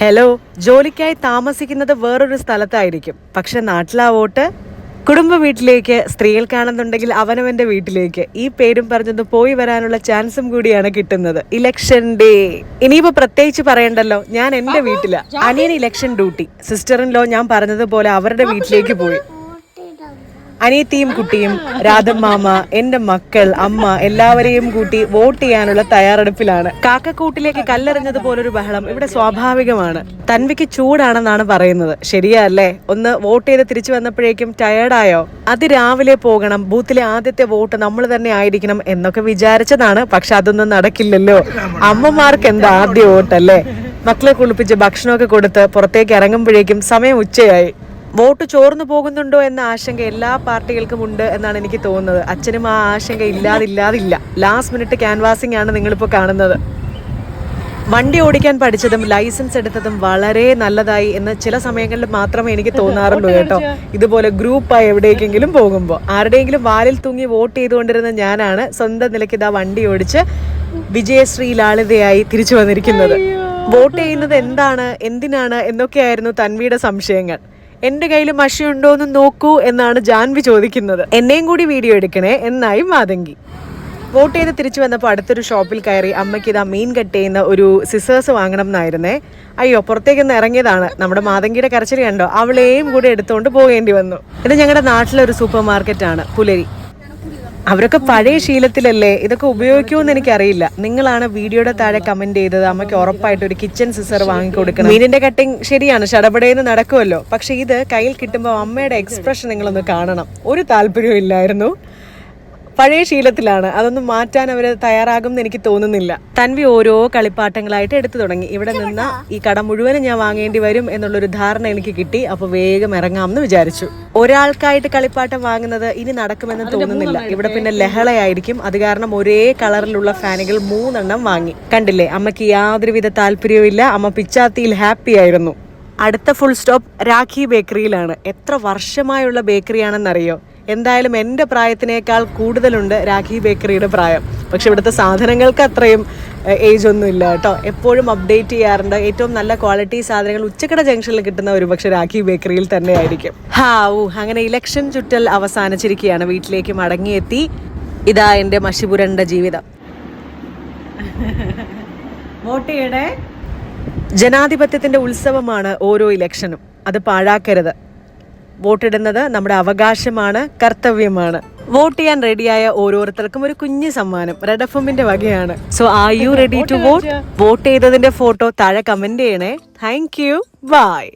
Hello ജോലിക്കായി താമസിക്കുന്നത് വേറൊരു സ്ഥലത്തായിരിക്കും. പക്ഷെ നാട്ടിലാവോട്ട് കുടുംബ വീട്ടിലേക്ക് സ്ത്രീകൾക്കാണെന്നുണ്ടെങ്കിൽ അവനവന്റെ വീട്ടിലേക്ക്. ഈ പേരും പറഞ്ഞൊന്ന് പോയി വരാനുള്ള ചാൻസും കൂടിയാണ് കിട്ടുന്നത്. ഇലക്ഷൻ ഡേ ഇനിയിപ്പോ പ്രത്യേകിച്ച് പറയണ്ടല്ലോ. ഞാൻ എന്റെ വീട്ടിൽ. അനിയൻ ഇലക്ഷൻ ഡ്യൂട്ടി സിസ്റ്ററിൻ ലോ ഞാൻ പറഞ്ഞതുപോലെ അവരുടെ വീട്ടിലേക്ക് പോയി. അനിയത്തിയും കുട്ടിയും രാധമ്മാമ എന്റെ മക്കൾ അമ്മ എല്ലാവരെയും കൂട്ടി വോട്ട് ചെയ്യാനുള്ള തയ്യാറെടുപ്പിലാണ്. കാക്കക്കൂട്ടിലേക്ക് കല്ലെറിഞ്ഞത് പോലൊരു ബഹളം ഇവിടെ സ്വാഭാവികമാണ്. തൻവിക്ക് ചൂടാണെന്നാണ് പറയുന്നത്. ശരിയല്ലേ ഒന്ന് വോട്ട് ചെയ്ത് തിരിച്ചു വന്നപ്പോഴേക്കും ടയർഡായോ അത് രാവിലെ പോകണം. ബൂത്തിലെ ആദ്യത്തെ വോട്ട് നമ്മൾ തന്നെ ആയിരിക്കണം എന്നൊക്കെ വിചാരിച്ചതാണ്. പക്ഷെ അതൊന്നും നടക്കില്ലല്ലോ. അമ്മമാർക്ക് എന്താ ആദ്യ വോട്ടല്ലേ? മക്കളെ കുളിപ്പിച്ച് ഭക്ഷണമൊക്കെ കൊടുത്ത് പുറത്തേക്ക് ഇറങ്ങുമ്പോഴേക്കും സമയം ഉച്ചയായി. വോട്ട് ചോർന്നു പോകുന്നുണ്ടോ എന്ന ആശങ്ക എല്ലാ പാർട്ടികൾക്കും ഉണ്ട് എന്നാണ് എനിക്ക് തോന്നുന്നത്. അച്ഛനും ആ ആശങ്ക ഇല്ലാതില്ലാതില്ല. ലാസ്റ്റ് മിനിറ്റ് ക്യാൻവാസിംഗ് ആണ് നിങ്ങളിപ്പോൾ കാണുന്നത്. വണ്ടി ഓടിക്കാൻ പഠിച്ചതും ലൈസൻസ് എടുത്തതും വളരെ നല്ലതായി എന്ന് ചില സമയങ്ങളിൽ മാത്രമേ എനിക്ക് തോന്നാറുള്ളൂ കേട്ടോ. ഇതുപോലെ ഗ്രൂപ്പായി എവിടേക്കെങ്കിലും പോകുമ്പോൾ ആരുടെയെങ്കിലും വാലിൽ തൂങ്ങി വോട്ട് ചെയ്തുകൊണ്ടിരുന്ന ഞാനാണ് സ്വന്തം നിലയ്ക്ക് ഇതാ വണ്ടി ഓടിച്ച് വിജയശ്രീ ലാളിതയായി തിരിച്ചു വന്നിരിക്കുന്നത്. വോട്ട് ചെയ്യുന്നത് എന്താണ് എന്തിനാണ് എന്നൊക്കെയായിരുന്നു തൻവിയുടെ സംശയങ്ങൾ. എന്റെ കയ്യിൽ മഷി എന്ന് നോക്കൂ എന്നാണ് ജാൻവി ചോദിക്കുന്നത്. എന്നെയും കൂടി വീഡിയോ എടുക്കണേ എന്നായി മാതങ്കി. വോട്ട് ചെയ്ത് തിരിച്ചു വന്നപ്പോൾ അടുത്തൊരു ഷോപ്പിൽ കയറി അമ്മയ്ക്ക് ഇതാ മീൻ കട്ട് ചെയ്യുന്ന ഒരു സിസേഴ്സ് വാങ്ങണം എന്നായിരുന്നേ. അയ്യോ പുറത്തേക്കൊന്ന് ഇറങ്ങിയതാണ്. നമ്മുടെ മാതങ്കിയുടെ കരച്ചിൽ കണ്ടോ? അവളെയും കൂടെ എടുത്തുകൊണ്ട് പോകേണ്ടി വന്നു. ഇത് ഞങ്ങളുടെ നാട്ടിലെ ഒരു സൂപ്പർ മാർക്കറ്റാണ് പുലരി. അവരൊക്കെ പഴയ ശീലത്തിലല്ലേ? ഇതൊക്കെ ഉപയോഗിക്കുമെന്ന് എനിക്കറിയില്ല. നിങ്ങളാണ് വീഡിയോയുടെ താഴെ കമന്റ് ചെയ്തത്. അമ്മയ്ക്ക് ഉറപ്പായിട്ട് ഒരു കിച്ചൺ സിസർ വാങ്ങിക്കൊടുക്കണം മീനിന്റെ കട്ടിങ് ശരിയാണ്. ഷടപടയെന്ന് നടക്കുമല്ലോ പക്ഷെ ഇത് കയ്യിൽ കിട്ടുമ്പോൾ അമ്മയുടെ എക്സ്പ്രഷൻ നിങ്ങളൊന്ന് കാണണം. ഒരു താല്പര്യവും ഇല്ലായിരുന്നു. പഴയ ശീലത്തിലാണ്. അതൊന്നും മാറ്റാൻ അവർ തയ്യാറാകും എന്ന് എനിക്ക് തോന്നുന്നില്ല. തൻവി ഓരോ കളിപ്പാട്ടങ്ങളായിട്ട് എടുത്തു തുടങ്ങി. ഇവിടെ നിന്ന് ഈ കട മുഴുവനും ഞാൻ വാങ്ങേണ്ടി വരും എന്നുള്ളൊരു ധാരണ എനിക്ക് കിട്ടി. അപ്പോൾ വേഗം ഇറങ്ങാമെന്ന് വിചാരിച്ചു. ഒരാൾക്കായിട്ട് കളിപ്പാട്ടം വാങ്ങുന്നത് ഇനി നടക്കുമെന്ന് തോന്നുന്നില്ല. ഇവിടെ പിന്നെ ലഹളയായിരിക്കും. അത് കാരണം ഒരേ കളറിലുള്ള ഫാനുകൾ മൂന്നെണ്ണം വാങ്ങി. കണ്ടില്ലേ? അമ്മയ്ക്ക് യാതൊരുവിധ താല്പര്യവും ഇല്ല അമ്മ പിച്ചാത്തിയിൽ ഹാപ്പി ആയിരുന്നു. അടുത്ത ഫുൾ സ്റ്റോപ്പ് രാഖി ബേക്കറിയിലാണ് എത്ര വർഷമായുള്ള ബേക്കറിയാണെന്നറിയോ എന്തായാലും എന്റെ പ്രായത്തിനേക്കാൾ കൂടുതലുണ്ട് രാഖി ബേക്കറിയുടെ പ്രായം. പക്ഷെ ഇവിടുത്തെ സാധനങ്ങൾക്ക് അത്രയും ഏജ് ഒന്നും ഇല്ല കേട്ടോ. എപ്പോഴും അപ്ഡേറ്റ് ചെയ്യാറുണ്ട്. ഏറ്റവും നല്ല ക്വാളിറ്റി സാധനങ്ങൾ ഉച്ചക്കട ജംഗ്ഷനിൽ കിട്ടുന്ന ഒരു പക്ഷെ രാഖി ബേക്കറിയിൽ തന്നെ ആയിരിക്കും ഹാ ഊ അങ്ങനെ ഇലക്ഷൻ ചുറ്റൽ അവസാനിച്ചിരിക്കുകയാണ്. വീട്ടിലേക്ക് മടങ്ങിയെത്തി. ഇതാ എന്റെ മഷിപുരണ്ട ജീവിതം. വോട്ട് ചെയ്യണേ? ജനാധിപത്യത്തിന്റെ ഉത്സവമാണ് ഓരോ ഇലക്ഷനും അത് പാഴാക്കരുത്. വോട്ടിടുന്നത് നമ്മുടെ അവകാശമാണ് കർത്തവ്യമാണ്. വോട്ട് ചെയ്യാൻ റെഡിയായ ഓരോരുത്തർക്കും ഒരു കുഞ്ഞു സമ്മാനം റെഡ് എഫ് എമ്മിന്റെ വകയാണ്. So are you ready to vote vote ചെയ്തതിന്റെ ഫോട്ടോ താഴെ കമന്റ് ചെയ്യണേ. Thank you bye